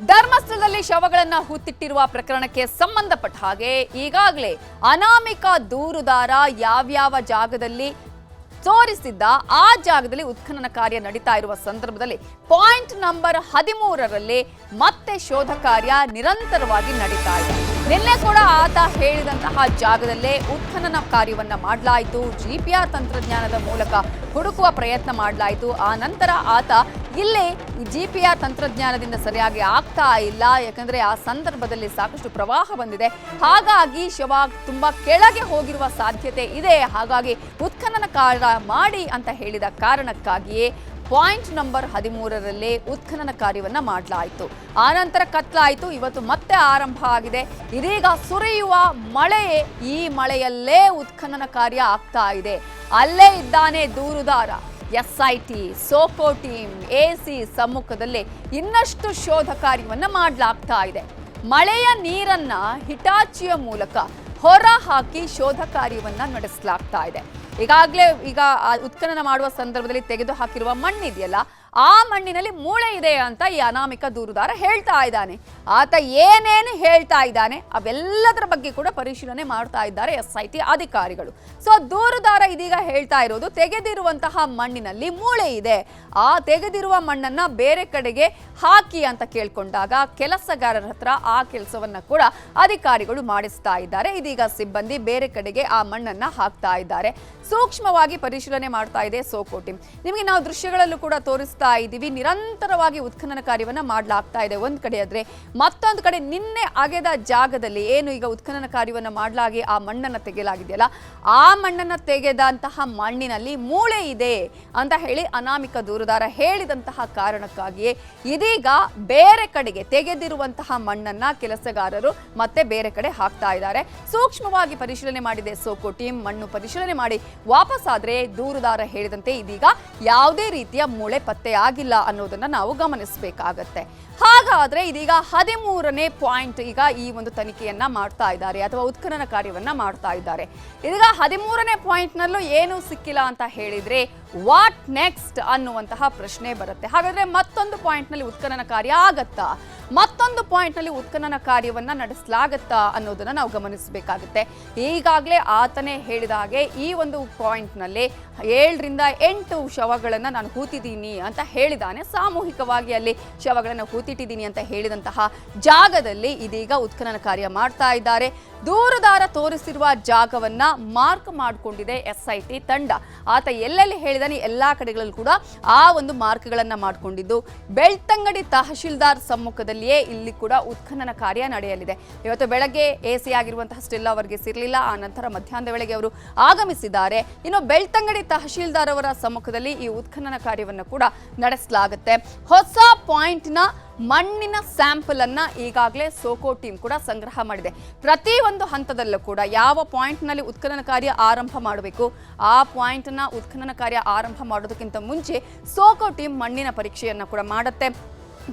ಧರ್ಮಸ್ಥಳದಲ್ಲಿ ಶವಗಳನ್ನ ಹುತ್ತಿಟ್ಟಿರುವ ಪ್ರಕರಣಕ್ಕೆ ಸಂಬಂಧಪಟ್ಟ ಹಾಗೆ ಈಗಾಗಲೇ ಅನಾಮಿಕ ದೂರುದಾರ ಯಾವ್ಯಾವ ಜಾಗದಲ್ಲಿ ತೋರಿಸಿದ್ದ ಆ ಜಾಗದಲ್ಲಿ ಉತ್ಖನನ ಕಾರ್ಯ ನಡೀತಾ ಇರುವ ಸಂದರ್ಭದಲ್ಲಿ ಪಾಯಿಂಟ್ ನಂಬರ್ ಹದಿಮೂರರಲ್ಲಿ ಮತ್ತೆ ಶೋಧ ಕಾರ್ಯ ನಿರಂತರವಾಗಿ ನಡೀತಾ ಇದೆ. ನಿನ್ನೆ ಕೂಡ ಆತ ಹೇಳಿದಂತಹ ಜಾಗದಲ್ಲೇ ಉತ್ಖನನ ಕಾರ್ಯವನ್ನ ಮಾಡಲಾಯಿತು. ಜಿಪಿಆರ್ ತಂತ್ರಜ್ಞಾನದ ಮೂಲಕ ಹುಡುಕುವ ಪ್ರಯತ್ನ ಮಾಡಲಾಯಿತು. ಆ ನಂತರ ಆತ ಇಲ್ಲೇ ಜಿ ಪಿ ಆರ್ ತಂತ್ರಜ್ಞಾನದಿಂದ ಸರಿಯಾಗಿ ಆಗ್ತಾ ಇಲ್ಲ. ಯಾಕಂದ್ರೆ ಆ ಸಂದರ್ಭದಲ್ಲಿ ಸಾಕಷ್ಟು ಪ್ರವಾಹ ಬಂದಿದೆ. ಹಾಗಾಗಿ ಶವ ತುಂಬಾ ಕೆಳಗೆ ಹೋಗಿರುವ ಸಾಧ್ಯತೆ ಇದೆ. ಹಾಗಾಗಿ ಉತ್ಖನನ ಕಾರ್ಯ ಮಾಡಿ ಅಂತ ಹೇಳಿದ ಕಾರಣಕ್ಕಾಗಿಯೇ ಪಾಯಿಂಟ್ ನಂಬರ್ ಹದಿಮೂರರಲ್ಲೇ ಉತ್ಖನನ ಕಾರ್ಯವನ್ನು ಮಾಡಲಾಯಿತು ಆನಂತರ ಕತ್ಲಾಯಿತು. ಇವತ್ತು ಮತ್ತೆ ಆರಂಭ ಆಗಿದೆ. ಇದೀಗ ಸುರಿಯುವ ಮಳೆಯೇ ಈ ಮಳೆಯಲ್ಲೇ ಉತ್ಖನನ ಕಾರ್ಯ ಆಗ್ತಾ ಇದೆ. ಅಲ್ಲೇ ಇದ್ದಾನೆ ದೂರುದಾರ. S I T SOCO team C ಸಮ್ಮುಖದಲ್ಲಿ ಇನ್ನಷ್ಟು ಶೋಧ ಕಾರ್ಯವನ್ನು ಮಾಡಲಾಗ್ತಾ ಇದೆ. ಮಳೆಯ ನೀರನ್ನ ಹಿಟಾಚಿಯ ಮೂಲಕ ಹೊರ ಹಾಕಿ ಶೋಧ ಕಾರ್ಯವನ್ನು ನಡೆಸಲಾಗ್ತಾ ಇದೆ. ಈಗಾಗಲೇ ಈಗ ಉತ್ಖನನ ಮಾಡುವ ಸಂದರ್ಭದಲ್ಲಿ ತೆಗೆದು ಹಾಕಿರುವ ಮಣ್ಣಿದೆಯಲ್ಲ ಆ ಮಣ್ಣಿನಲ್ಲಿ ಮೂಳೆ ಇದೆ ಅಂತ ಈ ಅನಾಮಿಕ ದೂರುದಾರ ಹೇಳ್ತಾ ಇದ್ದಾನೆ. ಆತ ಏನೇನು ಹೇಳ್ತಾ ಇದ್ದಾನೆ, ಅವೆಲ್ಲದರ ಬಗ್ಗೆ ಕೂಡ ಪರಿಶೀಲನೆ ಮಾಡ್ತಾ ಇದ್ದಾರೆ ಎಸ್ ಐ ಟಿ ಅಧಿಕಾರಿಗಳು. ಸೊ ದೂರುದಾರ ಇದೀಗ ಹೇಳ್ತಾ ಇರೋದು, ತೆಗೆದಿರುವಂತಹ ಮಣ್ಣಿನಲ್ಲಿ ಮೂಳೆ ಇದೆ. ಆ ತೆಗೆದಿರುವ ಮಣ್ಣನ್ನ ಬೇರೆ ಕಡೆಗೆ ಹಾಕಿ ಅಂತ ಕೇಳ್ಕೊಂಡಾಗ ಕೆಲಸಗಾರರ ಹತ್ರ ಆ ಕೆಲಸವನ್ನ ಕೂಡ ಅಧಿಕಾರಿಗಳು ಮಾಡಿಸ್ತಾ ಇದ್ದಾರೆ. ಇದೀಗ ಸಿಬ್ಬಂದಿ ಬೇರೆ ಕಡೆಗೆ ಆ ಮಣ್ಣನ್ನ ಹಾಕ್ತಾ ಇದ್ದಾರೆ. ಸೂಕ್ಷ್ಮವಾಗಿ ಪರಿಶೀಲನೆ ಮಾಡ್ತಾ ಇದೆ ಸೋಕೋ ನಿಮಗೆ ನಾವು ದೃಶ್ಯಗಳಲ್ಲೂ ಕೂಡ ತೋರಿಸ್ತಾ ಇದ್ದೀವಿ. ನಿರಂತರವಾಗಿ ಉತ್ಖನನ ಕಾರ್ಯವನ್ನ ಮಾಡಲಾಗ್ತಾ ಇದೆ ಒಂದು ಕಡೆ ಆದ್ರೆ. ಮತ್ತೊಂದು ಕಡೆ ನಿನ್ನೆ ಅಗೆದ ಜಾಗದಲ್ಲಿ ಏನು ಈಗ ಉತ್ಖನನ ಕಾರ್ಯವನ್ನ ಮಾಡಲಾಗಿ ಆ ಮಣ್ಣನ್ನ ತೆಗೆಯಲಾಗಿದೆಯಲ್ಲ? ಆ ಮಣ್ಣನ್ನ ತೆಗೆದಂತಹ ಮಣ್ಣಿನಲ್ಲಿ ಮೂಳೆ ಇದೆ ಅಂತ ಹೇಳಿ ಅನಾಮಿಕ ದೂರುದಾರ ಹೇಳಿದಂತಹ ಕಾರಣಕ್ಕಾಗಿಯೇ ಇದೀಗ ಬೇರೆ ಕಡೆಗೆ ತೆಗೆದಿರುವಂತಹ ಮಣ್ಣನ್ನ ಕೆಲಸಗಾರರು ಮತ್ತೆ ಬೇರೆ ಕಡೆ ಹಾಕ್ತಾ ಇದ್ದಾರೆ. ಸೂಕ್ಷ್ಮವಾಗಿ ಪರಿಶೀಲನೆ ಮಾಡಿದೆ ಸೋಕು ಟೀಮ್. ಮಣ್ಣು ಪರಿಶೀಲನೆ ಮಾಡಿ ವಾಪಸ್ ಆದ್ರೆ ದೂರುದಾರ ಹೇಳಿದಂತೆ ಇದೀಗ ಯಾವುದೇ ರೀತಿಯ ಮೂಳೆ ಪತ್ತೆಯಾಗಿಲ್ಲ ಅನ್ನೋದನ್ನ ನಾವು ಗಮನಿಸಬೇಕಾಗತ್ತೆ. ಹಾಗಾದ್ರೆ ಇದೀಗ ಹದಿಮೂರನೇ ಪಾಯಿಂಟ್ ಈಗ ಈ ಒಂದು ತನಿಖೆಯನ್ನ ಮಾಡ್ತಾ ಇದ್ದಾರೆ ಅಥವಾ ಉತ್ಖನನ ಕಾರ್ಯವನ್ನ ಮಾಡ್ತಾ ಇದ್ದಾರೆ. ಇದೀಗ ಹದಿಮೂರನೇ ಪಾಯಿಂಟ್ನಲ್ಲೂ ಏನು ಸಿಕ್ಕಿಲ್ಲ ಅಂತ ಹೇಳಿದ್ರೆ ವಾಟ್ ನೆಕ್ಸ್ಟ್ ಅನ್ನುವಂತಹ ಪ್ರಶ್ನೆ ಬರುತ್ತೆ. ಹಾಗಾದ್ರೆ ಮತ್ತೊಂದು ಪಾಯಿಂಟ್ನಲ್ಲಿ ಉತ್ಖನನ ಕಾರ್ಯ ಆಗತ್ತಾ? ಮತ್ತೊಂದು ಪಾಯಿಂಟ್ನಲ್ಲಿ ಉತ್ಖನನ ಕಾರ್ಯವನ್ನ ನಡೆಸಲಾಗತ್ತಾ ಅನ್ನೋದನ್ನ ನಾವು ಗಮನಿಸಬೇಕಾಗುತ್ತೆ. ಈಗಾಗಲೇ ಆತನೇ ಹೇಳಿದ ಹಾಗೆ ಈ ಒಂದು ಪಾಯಿಂಟ್ನಲ್ಲಿ ಏಳರಿಂದ ಎಂಟು ಶವಗಳನ್ನು ನಾನು ಹೂತಿದ್ದೀನಿ ಅಂತ ಹೇಳಿದಾನೆ. ಸಾಮೂಹಿಕವಾಗಿ ಅಲ್ಲಿ ಶವಗಳನ್ನು ಹೂತಿಟ್ಟಿದ್ದೀನಿ ಅಂತ ಹೇಳಿದಂತಹ ಜಾಗದಲ್ಲಿ ಇದೀಗ ಉತ್ಖನನ ಕಾರ್ಯ ಮಾಡ್ತಾ ಇದ್ದಾರೆ. ದೂರುದಾರ ತೋರಿಸಿರುವ ಜಾಗವನ್ನ ಮಾರ್ಕ್ ಮಾಡಿಕೊಂಡಿದೆ ಎಸ್ಐಟಿ ತಂಡ. ಆತ ಎಲ್ಲೆಲ್ಲಿ ಹೇಳಿದಾನೆ ಎಲ್ಲಾ ಕಡೆಗಳಲ್ಲೂ ಕೂಡ ಆ ಒಂದು ಮಾರ್ಕ್ಗಳನ್ನ ಮಾಡಿಕೊಂಡಿದ್ದು. ಬೆಳ್ತಂಗಡಿ ತಹಶೀಲ್ದಾರ್ ಸಮ್ಮುಖದಲ್ಲಿಯೇ ಇಲ್ಲಿ ಕೂಡ ಉತ್ಖನನ ಕಾರ್ಯ ನಡೆಯಲಿದೆ. ಇವತ್ತು ಬೆಳಗ್ಗೆ ಎ ಸಿ ಆಗಿರುವಂತಹ ಸ್ಟಿಲ್ ಅವರಿಗೆ ಸಿರಲಿಲ್ಲ ಆ ನಂತರ ಮಧ್ಯಾಹ್ನದ ವೇಳೆಗೆ ಅವರು ಆಗಮಿಸಿದ್ದಾರೆ. ಇನ್ನು ಬೆಳ್ತಂಗಡಿ ತಹಶೀಲ್ದಾರ್ ಅವರ ಸಮ್ಮುಖದಲ್ಲಿ ಈ ಉತ್ಖನನ ಕಾರ್ಯವನ್ನು ಕೂಡ ನಡೆಸಲಾಗುತ್ತೆ. ಹೊಸ ಪಾಯಿಂಟ್ನ ಮಣ್ಣಿನ ಸ್ಯಾಂಪಲ್ ಅನ್ನ ಈಗಾಗಲೇ ಸೋಕೋ ಟೀಮ್ ಕೂಡ ಸಂಗ್ರಹ ಮಾಡಿದೆ. ಪ್ರತಿ ಒಂದು ಹಂತದಲ್ಲೂ ಕೂಡ ಯಾವ ಪಾಯಿಂಟ್ನಲ್ಲಿ ಉತ್ಖನನ ಕಾರ್ಯ ಆರಂಭ ಮಾಡಬೇಕು, ಆ ಪಾಯಿಂಟ್ನ ಉತ್ಖನನ ಕಾರ್ಯ ಆರಂಭ ಮಾಡೋದಕ್ಕಿಂತ ಮುಂಚೆ ಸೋಕೋ ಟೀಮ್ ಮಣ್ಣಿನ ಪರೀಕ್ಷೆಯನ್ನು ಕೂಡ ಮಾಡುತ್ತೆ.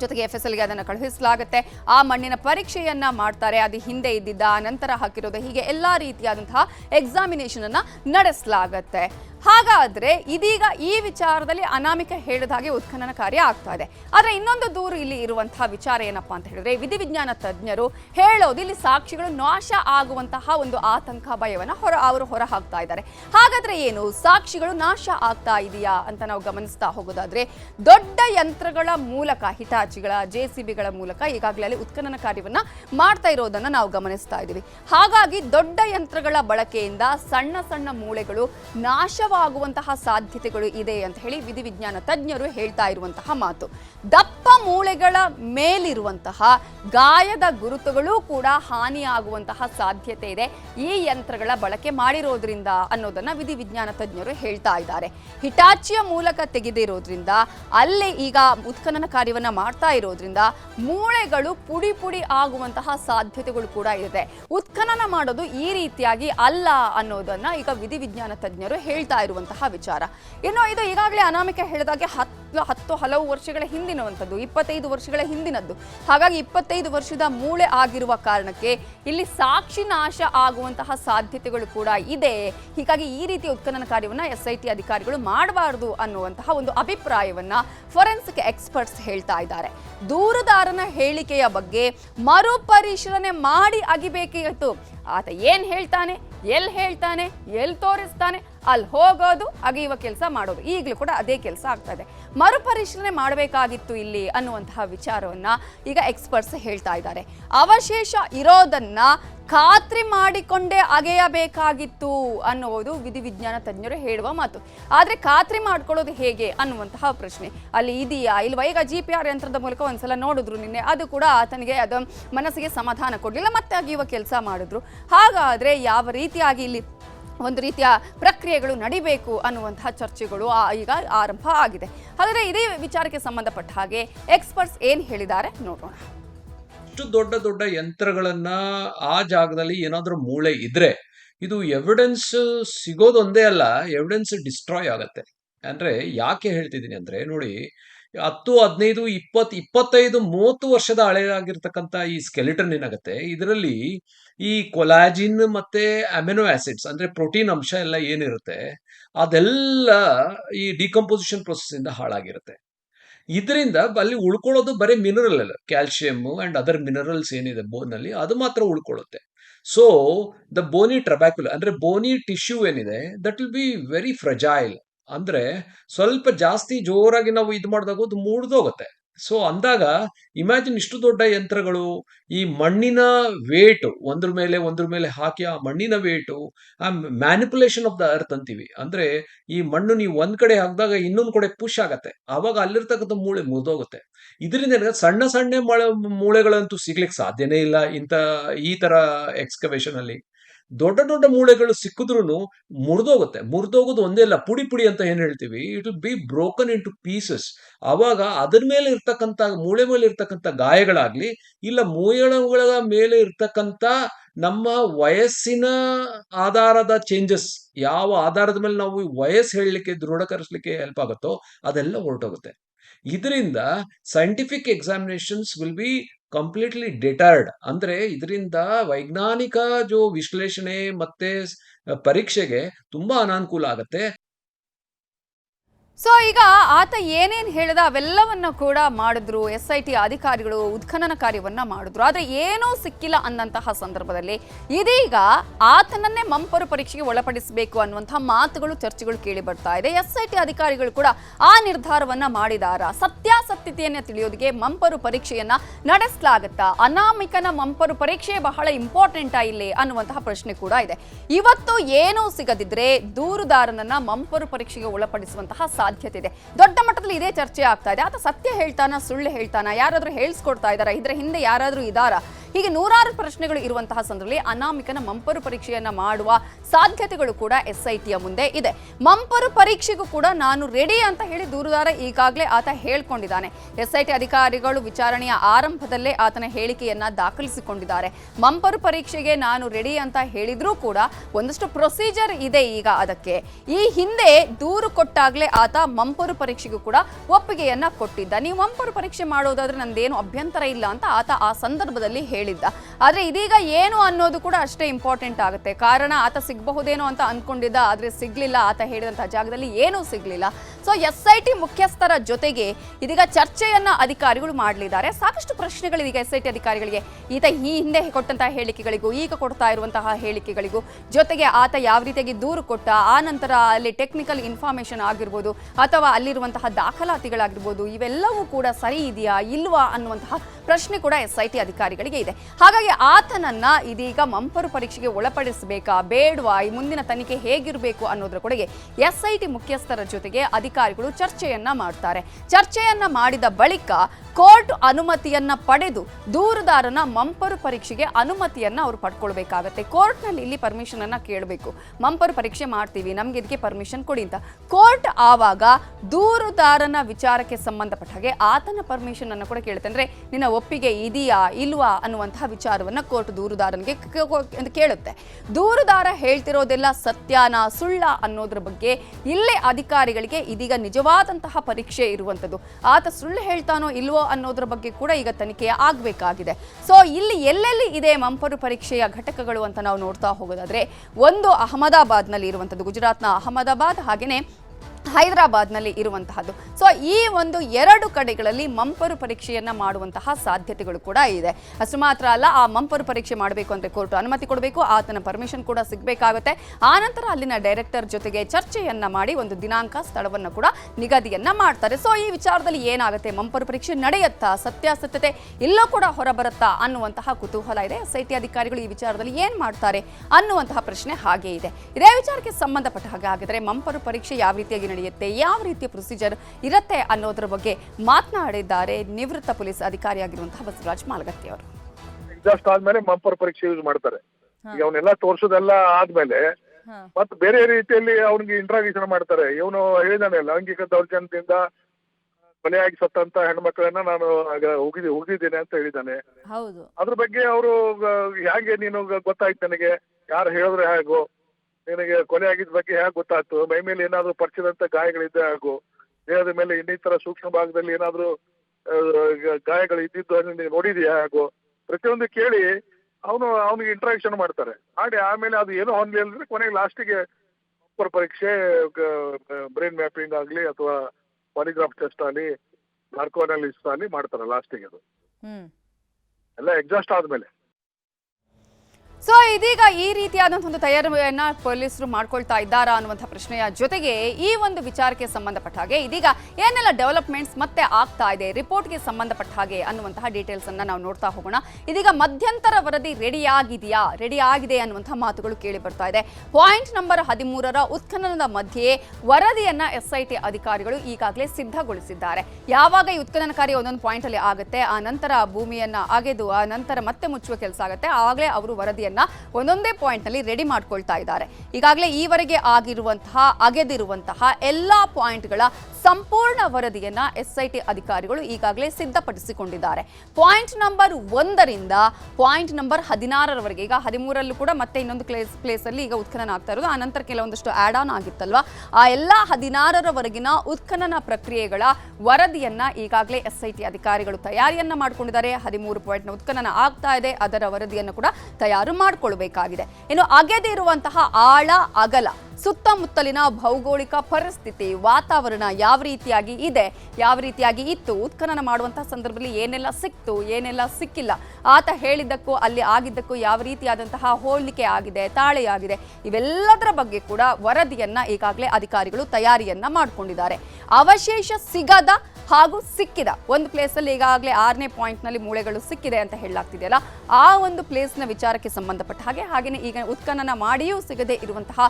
ಜೊತೆಗೆ ಎಫ್ ಎಸ್ ಎಲ್ಗೆ ಅದನ್ನು ಕಳುಹಿಸಲಾಗುತ್ತೆ. ಆ ಮಣ್ಣಿನ ಪರೀಕ್ಷೆಯನ್ನ ಮಾಡ್ತಾರೆ. ಅದು ಹಿಂದೆ ಇದ್ದಿದ್ದ ಆ ನಂತರ ಹಾಕಿರೋದು ಹೀಗೆ ಎಲ್ಲ ರೀತಿಯಾದಂತಹ ಎಕ್ಸಾಮಿನೇಷನ್ ಅನ್ನ ನಡೆಸಲಾಗತ್ತೆ. ಹಾಗಾದ್ರೆ ಇದೀಗ ಈ ವಿಚಾರದಲ್ಲಿ ಅನಾಮಿಕ ಹೇಳಿದ ಹಾಗೆ ಉತ್ಖನನ ಕಾರ್ಯ ಆಗ್ತಾ ಇದೆ. ಆದ್ರೆ ಇನ್ನೊಂದು ದೂರು ಇಲ್ಲಿ ಇರುವಂತಹ ವಿಚಾರ ಏನಪ್ಪಾ ಅಂತ ಹೇಳಿದ್ರೆ ವಿಧಿವಿಜ್ಞಾನ ತಜ್ಞರು ಹೇಳೋದು ಇಲ್ಲಿ ಸಾಕ್ಷಿಗಳು ನಾಶ ಆಗುವಂತಹ ಒಂದು ಆತಂಕ, ಭಯವನ್ನ ಹೊರ ಅವರು ಹೊರ ಹಾಕ್ತಾ ಇದ್ದಾರೆ. ಹಾಗಾದ್ರೆ ಏನು? ಸಾಕ್ಷಿಗಳು ನಾಶ ಆಗ್ತಾ ಇದೆಯಾ ಅಂತ ನಾವು ಗಮನಿಸ್ತಾ ಹೋಗೋದಾದ್ರೆ ದೊಡ್ಡ ಯಂತ್ರಗಳ ಮೂಲಕ, ಹಿಟಾಚಿಗಳ, ಜೆ ಸಿ ಮೂಲಕ ಈಗಾಗಲೇ ಅಲ್ಲಿ ಉತ್ಖನನ ಕಾರ್ಯವನ್ನ ಮಾಡ್ತಾ ಇರೋದನ್ನ ನಾವು ಗಮನಿಸ್ತಾ ಇದ್ದೀವಿ ಹಾಗಾಗಿ ದೊಡ್ಡ ಯಂತ್ರಗಳ ಬಳಕೆಯಿಂದ ಸಣ್ಣ ಸಣ್ಣ ಮೂಳೆಗಳು ನಾಶವಾಗುವಂತಹ ಸಾಧ್ಯತೆಗಳು ಇದೆ ಅಂತ ಹೇಳಿ ವಿಧಿವಿಜ್ಞಾನ ತಜ್ಞರು ಹೇಳ್ತಾ ಇರುವಂತಹ ಮಾತು. ದಪ್ಪ ಮೂಳೆಗಳ ಮೇಲಿರುವಂತಹ ಗಾಯದ ಗುರುತುಗಳು ಕೂಡ ಹಾನಿಯಾಗುವಂತಹ ಸಾಧ್ಯತೆ ಇದೆ. ಈ ಯಂತ್ರಗಳ ಬಳಕೆ ಮಾಡಿರೋದ್ರಿಂದ ಅನ್ನೋದನ್ನ ವಿಧಿವಿಜ್ಞಾನ ತಜ್ಞರು ಹೇಳ್ತಾ ಇದ್ದಾರೆ. ಹಿಟಾಚಿಯ ಮೂಲಕ ತೆಗೆದಿರೋದ್ರಿಂದ, ಅಲ್ಲಿ ಈಗ ಉತ್ಖನನ ಕಾರ್ಯವನ್ನ ಮಾಡ್ತಾ ಇರೋದ್ರಿಂದ ಮೂಳೆಗಳು ಪುಡಿ ಪುಡಿ ಆಗುವಂತಹ ಸಾಧ್ಯತೆಗಳು ಕೂಡ ಇದೆ. ಉತ್ಖನನ ಮಾಡೋದು ಈ ರೀತಿಯಾಗಿ ಅಲ್ಲ ಅನ್ನೋದನ್ನ ಈಗ ವಿಧಿವಿಜ್ಞಾನ ತಜ್ಞರು ಹೇಳ್ತಾ ಇರುವಂತಹ ವಿಚಾರ. ಇನ್ನು ಇದು ಈಗಾಗಲೇ ಅನಾಮಿಕ ಹೇಳಿದಾಗೆ ಹತ್ತು ಹತ್ತು ಹಲವು ವರ್ಷಗಳ ಹಿಂದಿನವಂಥದ್ದು, ಇಪ್ಪತ್ತೈದು ವರ್ಷಗಳ ಹಿಂದಿನದ್ದು. ಹಾಗಾಗಿ ಇಪ್ಪತ್ತೈದು ವರ್ಷದ ಮೂಳೆ ಆಗಿರುವ ಕಾರಣಕ್ಕೆ ಇಲ್ಲಿ ಸಾಕ್ಷಿ ನಾಶ ಆಗುವಂತಹ ಸಾಧ್ಯತೆಗಳು ಕೂಡ ಇದೆ. ಹೀಗಾಗಿ ಈ ರೀತಿಯ ಉತ್ಖನನ ಕಾರ್ಯವನ್ನು ಎಸ್ ಐ ಟಿ ಅಧಿಕಾರಿಗಳು ಮಾಡಬಾರದು ಅನ್ನುವಂತಹ ಒಂದು ಅಭಿಪ್ರಾಯವನ್ನ ಫೊರೆನ್ಸಿಕ್ ಎಕ್ಸ್ಪರ್ಟ್ಸ್ ಹೇಳ್ತಾ ಇದ್ದಾರೆ. ದೂರುದಾರನ ಹೇಳಿಕೆಯ ಬಗ್ಗೆ ಮರುಪರಿಶೀಲನೆ ಮಾಡಿ ಅಗಿಬೇಕಿತ್ತು. ಆತ ಏನ್ ಹೇಳ್ತಾನೆ ಎಲ್ಲಿ ಹೇಳ್ತಾನೆ ಎಲ್ಲಿ ತೋರಿಸ್ತಾನೆ ಅಲ್ಲಿ ಹೋಗೋದು, ಅಗೆಯುವ ಕೆಲಸ ಮಾಡೋದು. ಈಗಲೂ ಕೂಡ ಅದೇ ಕೆಲಸ ಆಗ್ತಾ ಇದೆ. ಮರುಪರಿಶೀಲನೆ ಮಾಡಬೇಕಾಗಿತ್ತು ಇಲ್ಲಿ ಅನ್ನುವಂತಹ ವಿಚಾರವನ್ನ ಈಗ ಎಕ್ಸ್ಪರ್ಟ್ಸ್ ಹೇಳ್ತಾ ಇದ್ದಾರೆ. ಅವಶೇಷ ಇರೋದನ್ನ ಖಾತ್ರಿ ಮಾಡಿಕೊಂಡೇ ಅಗೆಯಬೇಕಾಗಿತ್ತು ಅನ್ನುವುದು ವಿಧಿವಿಜ್ಞಾನ ತಜ್ಞರು ಹೇಳುವ ಮಾತು. ಆದರೆ ಖಾತ್ರಿ ಮಾಡ್ಕೊಳ್ಳೋದು ಹೇಗೆ ಅನ್ನುವಂತಹ ಪ್ರಶ್ನೆ. ಅಲ್ಲಿ ಇದೆಯಾ? ಇಲ್ವಾ? ಈಗ ಜಿ ಪಿ ಆರ್ ಯಂತ್ರದ ಮೂಲಕ ಒಂದ್ಸಲ ನೋಡಿದ್ರು ನಿನ್ನೆ. ಅದು ಕೂಡ ಆತನಿಗೆ ಅದು ಮನಸ್ಸಿಗೆ ಸಮಾಧಾನ ಕೊಡಲಿಲ್ಲ, ಮತ್ತೆ ಅಗೆಯುವ ಕೆಲಸ ಮಾಡಿದ್ರು. ಹಾಗಾದರೆ ಯಾವ ರೀತಿಯಾಗಿ ಇಲ್ಲಿ ಒಂದು ರೀತಿಯ ಪ್ರಕ್ರಿಯೆಗಳು ನಡಿಬೇಕು ಅನ್ನುವಂತಹ ಚರ್ಚೆಗಳು ಈಗ ಆರಂಭ ಆಗಿದೆ. ಆದರೆ ಇದೇ ವಿಚಾರಕ್ಕೆ ಸಂಬಂಧಪಟ್ಟ ಹಾಗೆ ಎಕ್ಸ್ಪರ್ಟ್ಸ್ ಏನ್ ಹೇಳಿದ್ದಾರೆ ನೋಡೋಣ. ಇಷ್ಟು ದೊಡ್ಡ ದೊಡ್ಡ ಯಂತ್ರಗಳನ್ನ ಆ ಜಾಗದಲ್ಲಿ ಏನಾದರೂ ಮೂಳೆ ಇದ್ರೆ ಇದು ಎವಿಡೆನ್ಸ್ ಸಿಗೋದೊಂದೇ ಅಲ್ಲ ಎವಿಡೆನ್ಸ್ ಡಿಸ್ಟ್ರಾಯ್ ಆಗತ್ತೆ. ಅಂದ್ರೆ ಯಾಕೆ ಹೇಳ್ತಿದ್ದೀನಿ ಅಂದ್ರೆ ನೋಡಿ ಹತ್ತು, ಹದಿನೈದು, ಇಪ್ಪತ್, ಇಪ್ಪತ್ತೈದು, ಮೂವತ್ತು ವರ್ಷದ ಹಳೆಯಾಗಿರ್ತಕ್ಕಂಥ ಈ ಸ್ಕೆಲಿಟನ್ ಏನಾಗುತ್ತೆ? ಇದರಲ್ಲಿ ಈ ಕೊಲಾಜಿನ್ ಮತ್ತೆ ಅಮೆನೋ ಆಸಿಡ್ಸ್ ಅಂದ್ರೆ ಪ್ರೋಟೀನ್ ಅಂಶ ಎಲ್ಲ ಏನಿರುತ್ತೆ, ಅದೆಲ್ಲ ಈ ಡಿಕಂಪೋಸಿಷನ್ ಪ್ರೊಸೆಸ್ ಇಂದ ಹಾಳಾಗಿರುತ್ತೆ. ಇದರಿಂದ ಅಲ್ಲಿ ಉಳ್ಕೊಳ್ಳೋದು ಬರೀ ಮಿನರಲ್ ಅಲ್ಲ ಕ್ಯಾಲ್ಸಿಯಮ್ ಅಂಡ್ ಅದರ್ ಮಿನರಲ್ಸ್ ಏನಿದೆ ಬೋನ್ ಅಲ್ಲಿ ಅದು ಮಾತ್ರ ಉಳ್ಕೊಳ್ಳುತ್ತೆ. ಸೊ ದ ಬೋನಿ ಟ್ರಬ್ಯಾಕ್ಯುಲ ಅಂದ್ರೆ ಬೋನಿ ಟಿಶ್ಯೂ ಏನಿದೆ that will be very fragile ಅಂದ್ರೆ ಸ್ವಲ್ಪ ಜಾಸ್ತಿ ಜೋರಾಗಿ ನಾವು ಇದು ಮಾಡಿದಾಗ ಅದು ಮೂಡ್ದೋಗುತ್ತೆ ಸೊ ಅಂದಾಗ ಇಮ್ಯಾಜಿನ್ ಇಷ್ಟು ದೊಡ್ಡ ಯಂತ್ರಗಳು, ಈ ಮಣ್ಣಿನ ವೇಟ್ ಒಂದ್ರ ಮೇಲೆ ಒಂದ್ರ ಮೇಲೆ ಹಾಕಿ ಆ ಮಣ್ಣಿನ ವೇಟು ಆ ಮ್ಯಾನಿಪುಲೇಷನ್ ಆಫ್ ದ ಅರ್ತ್ ಅಂತೀವಿ. ಅಂದ್ರೆ ಈ ಮಣ್ಣು ನೀವು ಒಂದ್ ಕಡೆ ಹಾಕಿದಾಗ ಇನ್ನೊಂದ್ ಕಡೆ ಪುಷ್ ಆಗತ್ತೆ. ಅವಾಗ ಅಲ್ಲಿರ್ತಕ್ಕಂಥ ಮೂಳೆ ಮುರಿದೋಗುತ್ತೆ ಇದರಿಂದ ಸಣ್ಣ ಸಣ್ಣ ಮಳೆ, ಮೂಳೆಗಳಂತೂ ಸಿಗ್ಲಿಕ್ಕೆ ಸಾಧ್ಯನೇ ಇಲ್ಲ ಇಂಥ ಈ ತರ ಎಕ್ಸ್ಕವೇಷನ್ ಅಲ್ಲಿ. ದೊಡ್ಡ ದೊಡ್ಡ ಮೂಳೆಗಳು ಸಿಕ್ಕಿದ್ರು ಮುರಿದೋಗುತ್ತೆ. ಮುರಿದೋಗೋದು ಒಂದೇ ಇಲ್ಲ ಪುಡಿ ಪುಡಿ ಅಂತ ಏನು ಹೇಳ್ತೀವಿ? It will be broken into pieces ಅವಾಗ ಅದ್ರ ಮೇಲೆ ಇರ್ತಕ್ಕಂಥ, ಮೂಳೆ ಮೇಲೆ ಇರ್ತಕ್ಕಂಥ ಗಾಯಗಳಾಗ್ಲಿ, ಇಲ್ಲ ಮೂಳೆಗಳ ಮೇಲೆ ಇರ್ತಕ್ಕಂಥ ನಮ್ಮ ವಯಸ್ಸಿನ ಆಧಾರದ ಚೇಂಜಸ್ ಯಾವ ಆಧಾರದ ಮೇಲೆ ನಾವು ವಯಸ್ಸು ಹೇಳಲಿಕ್ಕೆ ದೃಢಕರಿಸಲಿಕ್ಕೆ ಹೆಲ್ಪ್ ಆಗುತ್ತೋ ಅದೆಲ್ಲ ಹೊರಟೋಗುತ್ತೆ. ಇದರಿಂದ scientific examinations will be completely deterred ಅಂದ್ರೆ ಇದರಿಂದ ವೈಜ್ಞಾನಿಕ ಜೋ ವಿಶ್ಲೇಷಣೆ ಮತ್ತೆ ಪರೀಕ್ಷೆಗೆ ತುಂಬಾ ಅನಾನುಕೂಲ ಆಗತ್ತೆ. ಸೊ ಈಗ ಆತ ಏನೇನು ಹೇಳಿದ ಅವೆಲ್ಲವನ್ನ ಕೂಡ ಮಾಡಿದ್ರು. ಎಸ್ ಐ ಟಿ ಅಧಿಕಾರಿಗಳು ಉತ್ಖನನ ಕಾರ್ಯವನ್ನ ಮಾಡಿದ್ರು. ಆದ್ರೆ ಏನೂ ಸಿಕ್ಕಿಲ್ಲ ಅನ್ನಂತಹ ಸಂದರ್ಭದಲ್ಲಿ ಇದೀಗ ಆತನನ್ನೇ ಮಂಪರು ಪರೀಕ್ಷೆಗೆ ಒಳಪಡಿಸಬೇಕು ಅನ್ನುವಂತಹ ಮಾತುಗಳು, ಚರ್ಚೆಗಳು ಕೇಳಿ ಬರ್ತಾ ಇದೆ. ಎಸ್ ಐ ಟಿ ಅಧಿಕಾರಿಗಳು ಕೂಡ ಆ ನಿರ್ಧಾರವನ್ನ ಮಾಡಿದಾರ. ಸತ್ಯಾಸತ್ಯತೆಯನ್ನ ತಿಳಿಯೋದಕ್ಕೆ ಮಂಪರು ಪರೀಕ್ಷೆಯನ್ನ ನಡೆಸಲಾಗುತ್ತಾ? ಅನಾಮಿಕನ ಮಂಪರು ಪರೀಕ್ಷೆ ಬಹಳ ಇಂಪಾರ್ಟೆಂಟ್ ಇಲ್ಲಿ ಅನ್ನುವಂತಹ ಪ್ರಶ್ನೆ ಕೂಡ ಇದೆ. ಇವತ್ತು ಏನೂ ಸಿಗದಿದ್ರೆ ದೂರುದಾರನನ್ನ ಮಂಪರು ಪರೀಕ್ಷೆಗೆ ಒಳಪಡಿಸುವಂತಹ ಸಾಧ್ಯತೆ ಇದೆ. ದೊಡ್ಡ ಮಟ್ಟದಲ್ಲಿ ಇದೇ ಚರ್ಚೆ ಆಗ್ತಾ ಇದೆ. ಆತ ಸತ್ಯ ಹೇಳ್ತಾನ, ಸುಳ್ಳು ಹೇಳ್ತಾನ, ಯಾರಾದರೂ ಹೇಳಿಸ್ಕೊಡ್ತಾ ಇದ್ದಾರಾ? ಇದರ ಹಿಂದೆ ಯಾರಾದರೂ ಇದಾರಾ ಹೀಗೆ ನೂರಾರು ಪ್ರಶ್ನೆಗಳು ಇರುವಂತಹ ಸಂದರ್ಭದಲ್ಲಿ ಅನಾಮಿಕನ ಮಂಪರು ಪರೀಕ್ಷೆಯನ್ನ ಮಾಡುವ ಸಾಧ್ಯತೆಗಳು ಕೂಡ ಎಸ್ ಐ ಮುಂದೆ ಇದೆ. ಮಂಪರು ಪರೀಕ್ಷೆಗೂ ಕೂಡ ನಾನು ರೆಡಿ ಅಂತ ಹೇಳಿ ದೂರುದಾರ ಈಗಾಗಲೇ ಆತ ಹೇಳ್ಕೊಂಡಿದ್ದಾನೆ. ಎಸ್ ಐ ಟಿ ಅಧಿಕಾರಿಗಳು ವಿಚಾರಣೆಯ ಆರಂಭದಲ್ಲೇ ಆತನ ಹೇಳಿಕೆಯನ್ನ ದಾಖಲಿಸಿಕೊಂಡಿದ್ದಾರೆ. ಮಂಪರು ಪರೀಕ್ಷೆಗೆ ನಾನು ರೆಡಿ ಅಂತ ಹೇಳಿದ್ರೂ ಕೂಡ ಒಂದಷ್ಟು ಪ್ರೊಸೀಜರ್ ಇದೆ ಈಗ ಅದಕ್ಕೆ. ಈ ಹಿಂದೆ ದೂರು ಕೊಟ್ಟಾಗಲೇ ಆತ ಮಂಪರು ಪರೀಕ್ಷೆಗೂ ಕೂಡ ಒಪ್ಪಿಗೆಯನ್ನ ಕೊಟ್ಟಿದ್ದ. ನೀವು ಮಂಪರು ಪರೀಕ್ಷೆ ಮಾಡೋದಾದ್ರೆ ನಂದೇನು ಅಭ್ಯಂತರ ಇಲ್ಲ ಅಂತ ಆತ ಆ ಸಂದರ್ಭದಲ್ಲಿ ಹೇಳಿದ್ದ. ಆದ್ರೆ ಇದೀಗ ಏನು ಅನ್ನೋದು ಕೂಡ ಅಷ್ಟೇ ಇಂಪಾರ್ಟೆಂಟ್ ಆಗುತ್ತೆ. ಕಾರಣ ಆತ ಸಿಗಬಹುದೇನೋ ಅಂತ ಅಂದ್ಕೊಂಡಿದ್ದ ಆದ್ರೆ ಸಿಗ್ಲಿಲ್ಲ. ಆತ ಹೇಳಿದಂಥ ಜಾಗದಲ್ಲಿ ಏನೂ ಸಿಗ್ಲಿಲ್ಲ. ಸೊ ಎಸ್ ಐ ಟಿ ಮುಖ್ಯಸ್ಥರ ಜೊತೆಗೆ ಇದೀಗ ಚರ್ಚೆಯನ್ನ ಅಧಿಕಾರಿಗಳು ಮಾಡಲಿದ್ದಾರೆ. ಸಾಕಷ್ಟು ಪ್ರಶ್ನೆಗಳಿದೀಗ ಎಸ್ ಐ ಟಿ ಅಧಿಕಾರಿಗಳಿಗೆ. ಈತ ಈ ಹಿಂದೆ ಕೊಟ್ಟಂತಹ ಹೇಳಿಕೆಗಳಿಗೂ, ಈಗ ಕೊಡ್ತಾ ಇರುವಂತಹ ಹೇಳಿಕೆಗಳಿಗೂ, ಜೊತೆಗೆ ಆತ ಯಾವ ರೀತಿಯಾಗಿ ದೂರು ಕೊಟ್ಟ, ಆ ನಂತರ ಅಲ್ಲಿ ಟೆಕ್ನಿಕಲ್ ಇನ್ಫಾರ್ಮೇಶನ್ ಆಗಿರ್ಬೋದು, ಅಥವಾ ಅಲ್ಲಿರುವಂತಹ ದಾಖಲಾತಿಗಳಾಗಿರ್ಬೋದು, ಇವೆಲ್ಲವೂ ಕೂಡ ಸರಿ ಇದೆಯಾ, ಇಲ್ವಾ ಅನ್ನುವಂತಹ ಪ್ರಶ್ನೆ ಕೂಡ ಎಸ್ ಐ ಟಿ ಅಧಿಕಾರಿಗಳಿಗೆ ಇದೆ. ಹಾಗಾಗಿ ಆತನನ್ನ ಇದೀಗ ಮಂಪರು ಪರೀಕ್ಷೆಗೆ ಒಳಪಡಿಸಬೇಕಾ? ಬೇಡವಾ? ಈ ಮುಂದಿನ ತನಿಖೆ ಹೇಗಿರಬೇಕು ಅನ್ನೋದ್ರ ಕಡೆಗೆ ಎಸ್ಐಟಿ ಮುಖ್ಯಸ್ಥರ ಜೊತೆಗೆ ಅಧಿಕಾರಿಗಳು ಚರ್ಚೆಯನ್ನ ಮಾಡ್ತಾರೆ. ಚರ್ಚೆಯನ್ನ ಮಾಡಿದ ಬಳಿಕ ಕೋರ್ಟ್ ಅನುಮತಿಯನ್ನ ಪಡೆದು ದೂರುದಾರನ ಮಂಪರು ಪರೀಕ್ಷೆಗೆ ಅನುಮತಿಯನ್ನ ಅವರು ಪಡ್ಕೊಳ್ಬೇಕಾಗತ್ತೆ. ಕೋರ್ಟ್ನಲ್ಲಿ ಇಲ್ಲಿ ಪರ್ಮಿಷನ್ ಅನ್ನ ಕೇಳಬೇಕು. ಮಂಪರು ಪರೀಕ್ಷೆ ಮಾಡ್ತೀವಿ, ನಮ್ಗೆ ಇದಕ್ಕೆ ಪರ್ಮಿಷನ್ ಕೊಡಿ ಅಂತ. ಕೋರ್ಟ್ ಆವಾಗ ದೂರುದಾರನ ವಿಚಾರಕ್ಕೆ ಸಂಬಂಧಪಟ್ಟ ಹಾಗೆ ಆತನ ಪರ್ಮಿಷನ್ ಅನ್ನು ಕೂಡ ಕೇಳುತ್ತೆ ಅಂದ್ರೆ ನಿನ್ನ ಒಪ್ಪಿಗೆ ಇದೆಯಾ, ಇಲ್ವಾ ಅನ್ನುವಂತಹ ವಿಚಾರವನ್ನು ಕೋರ್ಟ್ ದೂರುದಾರನಿಗೆ ಕೇಳುತ್ತೆ. ದೂರುದಾರ ಹೇಳ್ತಿರೋದೆಲ್ಲ ಸತ್ಯನಾ ಸುಳ್ಳ ಅನ್ನೋದ್ರ ಬಗ್ಗೆ ಇಲ್ಲೇ ಅಧಿಕಾರಿಗಳಿಗೆ ಇದೀಗ ನಿಜವಾದಂತಹ ಪರೀಕ್ಷೆ ಇರುವಂಥದ್ದು. ಆತ ಸುಳ್ಳು ಹೇಳ್ತಾನೋ ಇಲ್ವೋ ಅನ್ನೋದ್ರ ಬಗ್ಗೆ ಕೂಡ ಈಗ ತನಿಖೆ ಆಗಬೇಕಾಗಿದೆ. ಸೊ ಇಲ್ಲಿ ಎಲ್ಲೆಲ್ಲಿ ಇದೆ ಮಂಪರು ಪರೀಕ್ಷೆಯ ಘಟಕಗಳು ಅಂತ ನಾವು ನೋಡ್ತಾ ಹೋಗೋದಾದ್ರೆ, ಒಂದು ಅಹಮದಾಬಾದ್ನಲ್ಲಿ ಇರುವಂಥದ್ದು, ಗುಜರಾತ್ನ ಅಹಮದಾಬಾದ್ ಹಾಗೆಯೇ ಹೈದರಾಬಾದ್ನಲ್ಲಿ ಇರುವಂತಹದ್ದು. ಸೊ ಈ ಒಂದು ಎರಡು ಕಡೆಗಳಲ್ಲಿ ಮಂಪರು ಪರೀಕ್ಷೆಯನ್ನು ಮಾಡುವಂತಹ ಸಾಧ್ಯತೆಗಳು ಕೂಡ ಇದೆ. ಅಷ್ಟು ಮಾತ್ರ ಅಲ್ಲ, ಆ ಮಂಪರು ಪರೀಕ್ಷೆ ಮಾಡಬೇಕು ಅಂದರೆ ಕೋರ್ಟ್ ಅನುಮತಿ ಕೊಡಬೇಕು, ಆತನ ಪರ್ಮಿಷನ್ ಕೂಡ ಸಿಗಬೇಕಾಗುತ್ತೆ. ಆನಂತರ ಅಲ್ಲಿನ ಡೈರೆಕ್ಟರ್ ಜೊತೆಗೆ ಚರ್ಚೆಯನ್ನ ಮಾಡಿ ಒಂದು ದಿನಾಂಕ ಸ್ಥಳವನ್ನು ಕೂಡ ನಿಗದಿಯನ್ನ ಮಾಡ್ತಾರೆ. ಸೊ ಈ ವಿಚಾರದಲ್ಲಿ ಏನಾಗುತ್ತೆ? ಮಂಪರು ಪರೀಕ್ಷೆ ನಡೆಯುತ್ತಾ? ಸತ್ಯಾಸತ್ಯತೆ ಎಲ್ಲೋ ಕೂಡ ಹೊರಬರುತ್ತಾ? ಅನ್ನುವಂತಹ ಕುತೂಹಲ ಇದೆ. ಎಸ್ ಅಧಿಕಾರಿಗಳು ಈ ವಿಚಾರದಲ್ಲಿ ಏನು ಮಾಡ್ತಾರೆ ಅನ್ನುವಂತಹ ಪ್ರಶ್ನೆ ಹಾಗೆ ಇದೆ. ಇದೇ ವಿಚಾರಕ್ಕೆ ಸಂಬಂಧಪಟ್ಟ ಹಾಗೆ ಆಗಿದ್ರೆ ಮಂಪರು ಪರೀಕ್ಷೆ ಯಾವ ರೀತಿಯಾಗಿ ನಡೆಯುತ್ತೆ? ಯಾವ ರೀತಿಯ ಪ್ರೊಸೀಜರ್ ಇರುತ್ತೆ ಅನ್ನೋದ್ರ ಬಗ್ಗೆ ಮಾತನಾಡಿದ್ದಾರೆ ನಿವೃತ್ತ ಪೊಲೀಸ್ ಅಧಿಕಾರಿಯಾಗಿರುವಂತಹ ಬಸವರಾಜ್ ಮಾಲಗತ್ತಿ ಅವರು. ಎಕ್ಸಾಸ್ಟ್ ಆದ್ಮೇಲೆ ಮಂಪರ್ ಪರೀಕ್ಷೆ ಯೂಸ್ ಮಾಡ್ತಾರೆ. ಈಗ ಅವನ್ನೆಲ್ಲ ತೋರ್ಸೋದೆಲ್ಲ ಆದ್ಮೇಲೆ ಮತ್ತೆ ಬೇರೆ ರೀತಿಯಲ್ಲಿ ಅವನಿಗೆ ಇಂಟ್ರಾಗೇಷನ್ ಮಾಡ್ತಾರೆ. ಇವನು ಹೇಳಿದಾನೆ ಲೈಂಗಿಕ ದೌರ್ಜನ್ಯದಿಂದ ಕೊಲೆಯಾಗಿ ಸತ್ತಂತ ಹೆಣ್ಮಕ್ಳನ್ನ ನಾನು ಹೋಗಿದ್ದೆ ಹೋಗಿದ್ದೇನೆ ಅಂತ ಹೇಳಿದಾನೆ. ಹೌದು. ಅದ್ರ ಬಗ್ಗೆ ಅವರು ಹೇಗೆ ನೀನು ಗ- ಗೊತ್ತಾಯ್ತು ನನಗೆ? ಯಾರು ಹೇಳಿದ್ರೆ ಹೇಗೋ? ನಿನಗೆ ಕೊಲೆ ಆಗಿದ್ದ ಬಗ್ಗೆ ಹೇಗೆ ಗೊತ್ತಾಯ್ತು? ಮೈ ಮೇಲೆ ಏನಾದ್ರು ಪರ್ಚಿದಂತ ಗಾಯಗಳಿದ್ದೆ ಹಾಗೂ ದೇಹದ ಮೇಲೆ ಇನ್ನಿತರ ಸೂಕ್ಷ್ಮ ಭಾಗದಲ್ಲಿ ಏನಾದ್ರು ಗಾಯಗಳು ಇದ್ದಿದ್ದು ನೀನು ನೋಡಿದ್ಯಾ ಹೇಗೋ? ಪ್ರತಿಯೊಂದು ಕೇಳಿ ಅವನು ಅವನಿಗೆ ಇಂಟ್ರಾಕ್ಷನ್ ಮಾಡ್ತಾರೆ. ಮಾಡಿ ಆಮೇಲೆ ಅದು ಏನೋ ಹೊಂದಲಿ ಅಂದ್ರೆ ಕೊನೆಗೆ ಲಾಸ್ಟಿಗೆ ಪರೀಕ್ಷೆ ಬ್ರೈನ್ ಮ್ಯಾಪಿಂಗ್ ಆಗಲಿ ಅಥವಾ ಪಾಲಿಗ್ರಾಫ್ ಟೆಸ್ಟ್ ಆಗಲಿ ನಾರ್ಕೋನಾಲಿಸ್ಟ್ ಆಗಲಿ ಮಾಡ್ತಾರೆ ಲಾಸ್ಟಿಗೆ ಅದು. ಎಲ್ಲ ಎಕ್ಸಾಸ್ಟ್ ಆದ್ಮೇಲೆ. ಸೊ ಇದೀಗ ಈ ರೀತಿಯಾದಂಥ ಒಂದು ತಯಾರಿಯನ್ನ ಪೊಲೀಸರು ಮಾಡ್ಕೊಳ್ತಾ ಇದ್ದಾರಾ ಅನ್ನುವಂಥ ಪ್ರಶ್ನೆಯ ಜೊತೆಗೆ ಈ ಒಂದು ವಿಚಾರಕ್ಕೆ ಸಂಬಂಧಪಟ್ಟ ಹಾಗೆ ಇದೀಗ ಏನೆಲ್ಲ ಡೆವಲಪ್ಮೆಂಟ್ಸ್ ಮತ್ತೆ ಆಗ್ತಾ ಇದೆ ರಿಪೋರ್ಟ್ಗೆ ಸಂಬಂಧಪಟ್ಟ ಹಾಗೆ ಅನ್ನುವಂತಹ ಡೀಟೇಲ್ಸ್ ಅನ್ನ ನಾವು ನೋಡ್ತಾ ಹೋಗೋಣ. ಇದೀಗ ಮಧ್ಯಂತರ ವರದಿ ರೆಡಿ ಆಗಿದೆಯಾ? ರೆಡಿ ಆಗಿದೆ ಅನ್ನುವಂತಹ ಮಾತುಗಳು ಕೇಳಿ ಬರ್ತಾ ಇದೆ. ಪಾಯಿಂಟ್ ನಂಬರ್ ಹದಿಮೂರರ ಉತ್ಖನನದ ಮಧ್ಯೆ ವರದಿಯನ್ನ ಎಸ್ಐಟಿ ಅಧಿಕಾರಿಗಳು ಈಗಾಗಲೇ ಸಿದ್ಧಗೊಳಿಸಿದ್ದಾರೆ. ಯಾವಾಗ ಈ ಉತ್ಖನನ ಕಾರ್ಯ ಒಂದೊಂದು ಪಾಯಿಂಟ್ ಅಲ್ಲಿ ಆಗುತ್ತೆ, ಆ ನಂತರ ಭೂಮಿಯನ್ನ ಅಗೆದು, ಆ ನಂತರ ಮತ್ತೆ ಮುಚ್ಚುವ ಕೆಲಸ ಆಗುತ್ತೆ. ಆಗಲೇ ಅವರು ವರದಿಯನ್ನ ಒಂದೊಂದೇ ಪಾಯಿಂಟ್ನಲ್ಲಿ ರೆಡಿ ಮಾಡ್ಕೊಳ್ತಾ ಇದ್ದಾರೆ. ಈಗಾಗಲೇ ಈವರೆಗೆ ಆಗಿರುವಂತಹ, ಅಗೆದಿರುವಂತಹ ಎಲ್ಲಾ ಪಾಯಿಂಟ್ಗಳ ಸಂಪೂರ್ಣ ವರದಿಯನ್ನ ಎಸ್ಐಟಿ ಅಧಿಕಾರಿಗಳು ಈಗಾಗಲೇ ಸಿದ್ಧಪಡಿಸಿಕೊಂಡಿದ್ದಾರೆ. ಪಾಯಿಂಟ್ ನಂಬರ್ ಒಂದರಿಂದ ಪಾಯಿಂಟ್ ನಂಬರ್ ಹದಿನಾರರವರೆಗೆ, ಈಗ ಹದಿಮೂರಲ್ಲೂ ಕೂಡ ಮತ್ತೆ ಇನ್ನೊಂದು ಪ್ಲೇಸ್ ಅಲ್ಲಿ ಈಗ ಉತ್ಖನನ ಆಗ್ತಾ ಇರೋದು. ಆ ನಂತರ ಕೆಲವೊಂದಷ್ಟು ಆಡ್ ಆನ್ ಆಗಿತ್ತಲ್ವಾ? ಆ ಎಲ್ಲ ಹದಿನಾರರವರೆಗಿನ ಉತ್ಖನನ ಪ್ರಕ್ರಿಯೆಗಳ ವರದಿಯನ್ನ ಈಗಾಗಲೇ ಎಸ್ಐಟಿ ಅಧಿಕಾರಿಗಳು ತಯಾರಿಯನ್ನ ಮಾಡ್ಕೊಂಡಿದ್ದಾರೆ. ಹದಿಮೂರು ಪಾಯಿಂಟ್ನ ಉತ್ಖನನ ಆಗ್ತಾ ಇದೆ. ಅದರ ವರದಿಯನ್ನು ಕೂಡ ತಯಾರು ಮಾಡಿಕೊಳ್ಬೇಕಾಗಿದೆ. ಇನ್ನು ಅಗೆದಿರುವಂತಹ ಆಳ ಅಗಲ ಸುತ್ತಮುತ್ತಲಿನ ಭೌಗೋಳಿಕ ಪರಿಸ್ಥಿತಿ, ವಾತಾವರಣ ಯಾವ ರೀತಿಯಾಗಿ ಇದೆ, ಯಾವ ರೀತಿಯಾಗಿ ಇತ್ತು, ಉತ್ಖನನ ಮಾಡುವಂತಹ ಸಂದರ್ಭದಲ್ಲಿ ಏನೆಲ್ಲ ಸಿಕ್ತು, ಏನೆಲ್ಲ ಸಿಕ್ಕಿಲ್ಲ, ಆತ ಹೇಳಿದ್ದಕ್ಕೂ ಅಲ್ಲಿ ಆಗಿದ್ದಕ್ಕೂ ಯಾವ ರೀತಿಯಾದಂತಹ ಹೋಲಿಕೆ ಆಗಿದೆ ತಾಳೆಯಾಗಿದೆ ಇವೆಲ್ಲದರ ಬಗ್ಗೆ ಕೂಡ ವರದಿಯನ್ನ ಈಗಾಗಲೇ ಅಧಿಕಾರಿಗಳು ತಯಾರಿಯನ್ನ ಮಾಡಿಕೊಂಡಿದ್ದಾರೆ. ಅವಶೇಷ ಸಿಗದ ಹಾಗೂ ಸಿಕ್ಕಿದ, ಒಂದು ಪ್ಲೇಸಲ್ಲಿ ಈಗಾಗಲೇ ಆರನೇ ಪಾಯಿಂಟ್ನಲ್ಲಿ ಮೂಳೆಗಳು ಸಿಕ್ಕಿದೆ ಅಂತ ಹೇಳಲಾಗ್ತಿದೆಯಲ್ಲ, ಆ ಒಂದು ಪ್ಲೇಸ್ನ ವಿಚಾರಕ್ಕೆ ಸಂಬಂಧಪಟ್ಟ ಹಾಗೆ, ಹಾಗೆಯೇ ಈಗ ಉತ್ಖನನ ಮಾಡಿಯೂ ಸಿಗದೆ ಇರುವಂತಹ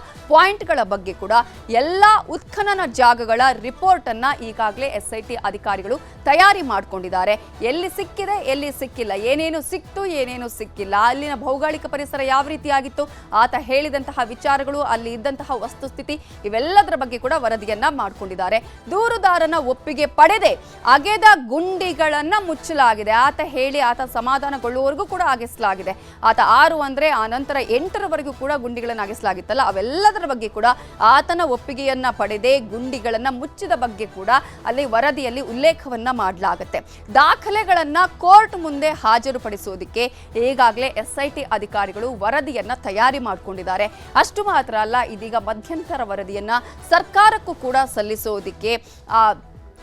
ಪಾಯಿಂಟ್ಗಳ ಬಗ್ಗೆ ಕೂಡ ಎಲ್ಲ ಉತ್ಖನನ ಜಾಗಗಳ ರಿಪೋರ್ಟ್ ಅನ್ನ ಈಗಾಗಲೇ ಎಸ್ ಐ ಟಿ ಅಧಿಕಾರಿಗಳು ತಯಾರಿ ಮಾಡಿಕೊಂಡಿದ್ದಾರೆ. ಎಲ್ಲಿ ಸಿಕ್ಕಿದೆ, ಎಲ್ಲಿ ಸಿಕ್ಕಿಲ್ಲ, ಏನೇನು ಸಿಕ್ತು, ಏನೇನು ಸಿಕ್ಕಿಲ್ಲ, ಅಲ್ಲಿನ ಭೌಗೋಳಿಕ ಪರಿಸರ ಯಾವ ರೀತಿಯಾಗಿತ್ತು, ಆತ ಹೇಳಿದಂತಹ ವಿಚಾರಗಳು, ಅಲ್ಲಿ ಇದ್ದಂತಹ ವಸ್ತುಸ್ಥಿತಿ ಇವೆಲ್ಲದರ ಬಗ್ಗೆ ಕೂಡ ವರದಿಯನ್ನ ಮಾಡಿಕೊಂಡಿದ್ದಾರೆ. ದೂರುದಾರನ ಒಪ್ಪಿಗೆ ಪಡೆದೆ ಅಗೆದ ಗುಂಡಿಗಳನ್ನ ಮುಚ್ಚಲಾಗಿದೆ. ಆತ ಹೇಳಿ ಆತ ಸಮಾಧಾನಗೊಳ್ಳುವವರೆಗೂ ಕೂಡ ಆಗಿಸಲಾಗಿದೆ ಆತ ಆರು ಅಂದ್ರೆ ಆ ನಂತರ ಎಂಟರವರೆಗೂ ಕೂಡ ಗುಂಡಿಗಳನ್ನು ಆಗಿಸಲಾಗಿತ್ತಲ್ಲ ಅವೆಲ್ಲದರ ಬಗ್ಗೆ ಕೂಡ ಆತನ ಒಪ್ಪಿಗೆಯನ್ನ ಪಡೆದೇ ಗುಂಡಿಗಳನ್ನ ಮುಚ್ಚಿದ ಬಗ್ಗೆ ಕೂಡ ಅಲ್ಲಿ ವರದಿಯಲ್ಲಿ ಉಲ್ಲೇಖವನ್ನ ಮಾಡಲಾಗುತ್ತೆ. ದಾಖಲೆಗಳನ್ನ ಕೋರ್ಟ್ ಮುಂದೆ ಹಾಜರುಪಡಿಸುವುದಕ್ಕೆ ಈಗಾಗಲೇ ಎಸ್ಐಟಿ ಅಧಿಕಾರಿಗಳು ವರದಿಯನ್ನ ತಯಾರಿ ಮಾಡಿಕೊಂಡಿದ್ದಾರೆ. ಅಷ್ಟು ಮಾತ್ರ ಅಲ್ಲ, ಇದೀಗ ಮಧ್ಯಂತರ ವರದಿಯನ್ನ ಸರ್ಕಾರಕ್ಕೂ ಕೂಡ ಸಲ್ಲಿಸೋದಕ್ಕೆ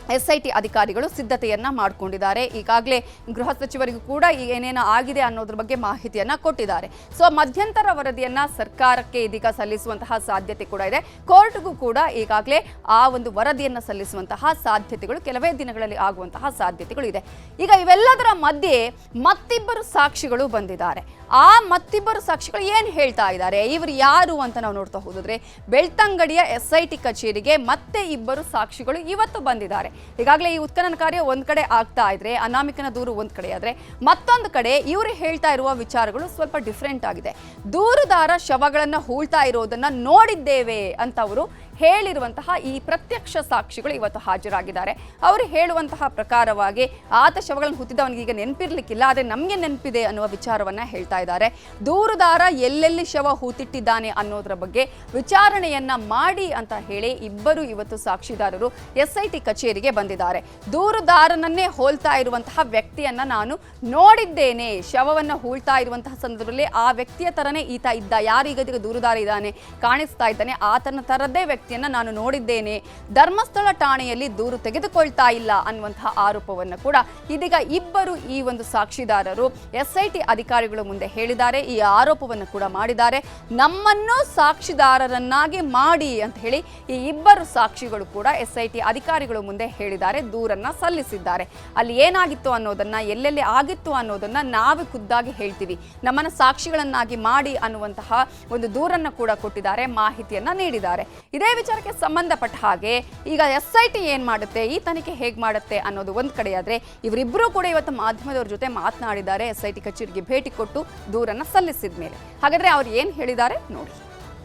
ಆ ಎಸ್ ಐ ಟಿ ಅಧಿಕಾರಿಗಳು ಸಿದ್ಧತೆಯನ್ನ ಮಾಡಿಕೊಂಡಿದ್ದಾರೆ. ಈಗಾಗಲೇ ಗೃಹ ಸಚಿವರಿಗೂ ಕೂಡ ಏನೇನು ಆಗಿದೆ ಅನ್ನೋದ್ರ ಬಗ್ಗೆ ಮಾಹಿತಿಯನ್ನ ಕೊಟ್ಟಿದ್ದಾರೆ. ಸೊ, ಮಧ್ಯಂತರ ವರದಿಯನ್ನ ಸರ್ಕಾರಕ್ಕೆ ಇದೀಗ ಸಲ್ಲಿಸುವಂತಹ ಸಾಧ್ಯತೆ ಕೂಡ ಇದೆ. ಕೋರ್ಟ್ಗೂ ಕೂಡ ಈಗಾಗಲೇ ಆ ಒಂದು ವರದಿಯನ್ನ ಸಲ್ಲಿಸುವಂತಹ ಸಾಧ್ಯತೆಗಳು ಕೆಲವೇ ದಿನಗಳಲ್ಲಿ ಆಗುವಂತಹ ಸಾಧ್ಯತೆಗಳು ಇದೆ. ಈಗ ಇವೆಲ್ಲದರ ಮಧ್ಯೆ ಮತ್ತಿಬ್ಬರು ಸಾಕ್ಷಿಗಳು ಬಂದಿದ್ದಾರೆ. ಆ ಮತ್ತಿಬ್ಬರು ಸಾಕ್ಷಿಗಳು ಏನು ಹೇಳ್ತಾ ಇದ್ದಾರೆ? ಇವರು ಯಾರು ಅಂತ ನಾವು ನೋಡ್ತಾ ಹೋದ್ರೆ ಬೆಳ್ತಂಗಡಿಯ ಎಸ್ಐಟಿ ಕಚೇರಿಗೆ ಮತ್ತೆ ಇಬ್ಬರು ಸಾಕ್ಷಿಗಳು ಇವತ್ತು ಬಂದಿದ್ದಾರೆ. ಈಗಾಗಲೇ ಈ ಉತ್ಖನನ ಕಾರ್ಯ ಒಂದ್ ಕಡೆ ಆಗ್ತಾ ಇದ್ರೆ, ಅನಾಮಿಕನ ದೂರು ಒಂದ್ ಕಡೆ ಆದರೆ, ಮತ್ತೊಂದು ಕಡೆ ಇವರು ಹೇಳ್ತಾ ಇರುವ ವಿಚಾರಗಳು ಸ್ವಲ್ಪ ಡಿಫ್ರೆಂಟ್ ಆಗಿದೆ. ದೂರುದಾರ ಶವಗಳನ್ನ ಹೂಳ್ತಾ ಇರೋದನ್ನ ನೋಡಿದ್ದೇವೆ ಅಂತ ಅವರು ಹೇಳಿರುವಂತಹ ಈ ಪ್ರತ್ಯಕ್ಷ ಸಾಕ್ಷಿಗಳು ಇವತ್ತು ಹಾಜರಾಗಿದ್ದಾರೆ. ಅವರು ಹೇಳುವಂತಹ ಪ್ರಕಾರವಾಗಿ ಆತ ಶವಗಳನ್ನು ಹುತ್ತಿದವನಿಗೆ ಈಗ ನೆನಪಿರ್ಲಿಕ್ಕಿಲ್ಲ, ಆದರೆ ನಮಗೆ ನೆನಪಿದೆ ಅನ್ನುವ ವಿಚಾರವನ್ನ ಹೇಳ್ತಾ ಇದ್ದಾರೆ. ದೂರುದಾರ ಎಲ್ಲೆಲ್ಲಿ ಶವ ಹೂತಿಟ್ಟಿದ್ದಾನೆ ಅನ್ನೋದ್ರ ಬಗ್ಗೆ ವಿಚಾರಣೆಯನ್ನ ಮಾಡಿ ಅಂತ ಹೇಳಿ ಇಬ್ಬರು ಇವತ್ತು ಸಾಕ್ಷಿದಾರರು ಎಸ್ಐಟಿ ಕಚೇರಿಗೆ ಬಂದಿದ್ದಾರೆ. ದೂರುದಾರನನ್ನೇ ಹೋಲ್ತಾ ಇರುವಂತಹ ವ್ಯಕ್ತಿಯನ್ನ ನಾನು ನೋಡಿದ್ದೇನೆ. ಶವವನ್ನು ಹೂಳ್ತಾ ಇರುವಂತಹ ಸಂದರ್ಭದಲ್ಲಿ ಆ ವ್ಯಕ್ತಿಯ ತರನೇ ಈತ ಇದ್ದ. ಯಾರೀಗ ದೂರುದಾರ ಇದ್ದಾನೆ, ಕಾಣಿಸ್ತಾ ಇದ್ದಾನೆ, ಆತನ ತರದೇ ವ್ಯಕ್ತಿಯನ್ನ ನಾನು ನೋಡಿದ್ದೇನೆ, ಧರ್ಮಸ್ಥಳ ಠಾಣೆಯಲ್ಲಿ ದೂರು ತೆಗೆದುಕೊಳ್ತಾ ಇಲ್ಲ ಅನ್ನುವಂತಹ ಆರೋಪವನ್ನು ಕೂಡ ಇದೀಗ ಇಬ್ಬರು ಈ ಒಂದು ಸಾಕ್ಷಿದಾರರು ಎಸ್ ಐ ಟಿ ಅಧಿಕಾರಿಗಳ ಮುಂದೆ ಹೇಳಿದ್ದಾರೆ. ಈ ಆರೋಪವನ್ನು ಕೂಡ ಮಾಡಿದ್ದಾರೆ. ನಮ್ಮನ್ನು ಸಾಕ್ಷಿದಾರರನ್ನಾಗಿ ಮಾಡಿ ಅಂತ ಹೇಳಿ ಈ ಇಬ್ಬರು ಸಾಕ್ಷಿಗಳು ಕೂಡ ಎಸ್ ಐ ಟಿ ಅಧಿಕಾರಿಗಳು ಮುಂದೆ ಹೇಳಿದ್ದಾರೆ, ದೂರನ್ನ ಸಲ್ಲಿಸಿದ್ದಾರೆ. ಅಲ್ಲಿ ಏನಾಗಿತ್ತು ಅನ್ನೋದನ್ನ, ಎಲ್ಲೆಲ್ಲಿ ಆಗಿತ್ತು ಅನ್ನೋದನ್ನ ನಾವು ಖುದ್ದಾಗಿ ಹೇಳ್ತೀವಿ. ನಮ್ಮನ್ನ ಸಾಕ್ಷಿಗಳನ್ನಾಗಿ ಮಾಡಿ ಅನ್ನುವಂತಹ ಒಂದು ದೂರನ್ನ ಕೂಡ ಕೊಟ್ಟಿದ್ದಾರೆ, ಮಾಹಿತಿಯನ್ನ ನೀಡಿದ್ದಾರೆ. ಇದೇ ವಿಚಾರಕ್ಕೆ ಸಂಬಂಧಪಟ್ಟ ಹಾಗೆ ಈಗ ಎಸ್ ಐ ಟಿ ಏನ್ ಮಾಡುತ್ತೆ ಈ ತನಿಖೆ ಹೇಗೆ ಮಾಡುತ್ತೆ ಅನ್ನೋದು ಒಂದ್ ಕಡೆ ಆದ್ರೆ ಇವರಿಬ್ಬರು ಕೂಡ ಇವತ್ತು ಮಾಧ್ಯಮದವ್ರ ಜೊತೆ ಮಾತನಾಡಿದ್ದಾರೆ. ಎಸ್ ಐ ಟಿ ಕಚೇರಿಗೆ ಭೇಟಿ ಕೊಟ್ಟು ದೂರನ್ನ ಸಲ್ಲಿಸಿದ ಮೇಲೆ. ಹಾಗಾದ್ರೆ ಅವ್ರು ಏನ್ ಹೇಳಿದ್ದಾರೆ ನೋಡಿ.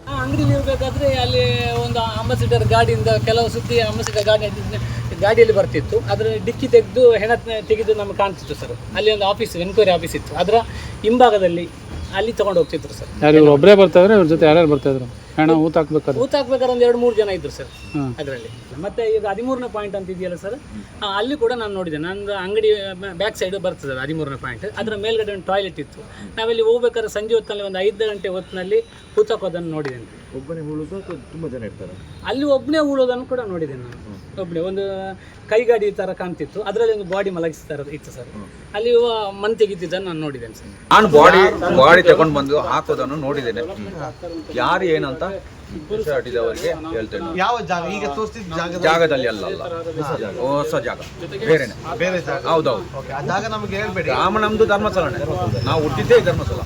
ಆ ಅಂಗಡಿಲಿ ಇರಬೇಕಾದ್ರೆ ಅಲ್ಲಿ ಒಂದು ಅಂಬಾಸಿಡರ್ ಗಾಡಿಯಿಂದ ಕೆಲವು ಸುದ್ದಿ ಅಂಬಾಸಿಡರ್ ಗಾಡಿ ಗಾಡಿಯಲ್ಲಿ ಬರ್ತಿತ್ತು. ಅದರ ಡಿಕ್ಕಿ ತೆಗೆದು ಹೆಣ ತೆಗೆದು ನಮಗೆ ಕಾಣ್ತಿತ್ತು ಸರ್ ಅಲ್ಲಿ ಒಂದು ಆಫೀಸ್ ಎನ್ಕ್ವೈರಿ ಆಫೀಸ್ ಇತ್ತು. ಅದರ ಹಿಂಭಾಗದಲ್ಲಿ ಅಲ್ಲಿ ತಗೊಂಡು ಹೋಗ್ತಿದ್ರು ಸರ್ ಯಾರು ಇವ್ರು ಒಬ್ಬರೇ ಬರ್ತಾ ಇದ್ರೆ ಅವ್ರ ಜೊತೆ ಯಾರ್ಯಾರು ಬರ್ತಾ ಇದ್ರು? ಹಣ ಊತ ಹಾಕ್ಬೇಕಾದ್ರೆ ಊತ ಹಾಕ್ಬೇಕಾದ್ರೆ ಒಂದು ಎರಡು ಮೂರು ಜನ ಇದ್ರು ಸರ್ ಅದರಲ್ಲಿ. ಮತ್ತೆ ಈಗ ಹದಿಮೂರನೇ ಪಾಯಿಂಟ್ ಅಂತ ಇದೆಯಲ್ಲ ಸರ್ ಅಲ್ಲಿ ಕೂಡ ನಾನು ನೋಡಿದೆ. ನಂದು ಅಂಗಡಿ ಬ್ಯಾಕ್ ಸೈಡ್ ಬರ್ತದೆ ಹದಿಮೂರನೇ ಪಾಯಿಂಟ್ ಅದರ ಮೇಲ್ಗಡೆ ಒಂದು ಟಾಯ್ಲೆಟ್ ಇತ್ತು. ನಾವಲ್ಲಿ ಹೋಗ್ಬೇಕಾದ್ರೆ ಸಂಜೆ ಹೊತ್ತಿನಲ್ಲಿ ಒಂದು ಐದು ಗಂಟೆ ಹೊತ್ತಿನಲ್ಲಿ ಹೂತಾಕೋದನ್ನು ನೋಡಿದ್ದೇನೆ ಒಬ್ಬನೇ ಉಳಿದು ತುಂಬಾ ಜನ ಇರ್ತಾರೆ? ಅಲ್ಲಿ ಒಬ್ಬನೇ ಉಳೋದನ್ನು ಕೂಡ ನೋಡಿದ್ದೇನೆ ನಾನು. ಒಬ್ಬನೇ ಒಂದು ಕೈಗಾಡಿ ಥರ ಕಾಣ್ತಿತ್ತು. ಅದರಲ್ಲಿ ಒಂದು ಬಾಡಿ ಮಲಗಿಸ್ತಾ ಇತ್ತು ಸರ್. ಅಲ್ಲಿ ಮನ್ ತೆಗಿತಿದ್ದನ್ನು ನಾನು ನೋಡಿದ್ದೇನೆ ಸರ್. ನಾನು ಬಾಡಿ ಬಾಡಿ ತಗೊಂಡು ಬಂದು ಹಾಕೋದನ್ನು ನೋಡಿದ್ದೇನೆ. ಯಾರು ಏನಂತ ಅವರಿಗೆ ಹೇಳ್ತೇನೆ. ಯಾವ ಜಾಗ? ಈಗ ತೋರಿಸಿದ ಜಾಗದ ಜಾಗದಲ್ಲಿ ಅಲ್ಲ ಅಲ್ಲ. ಹೊಸ ಜಾಗ. ಬೇರೆನೆ. ಬೇರೆ ಜಾಗ. ಹೌದೌದು. ಓಕೆ ಆ ಜಾಗ ನಮಗೆ ಹೇಳ್ಬೇಡಿ. ರಾಮ ನಮ್ದು ಧರ್ಮಸ್ಥಳನೇ. ನಾವು ಹುಟ್ಟಿದ್ದೇ ಧರ್ಮಸ್ಥಳ.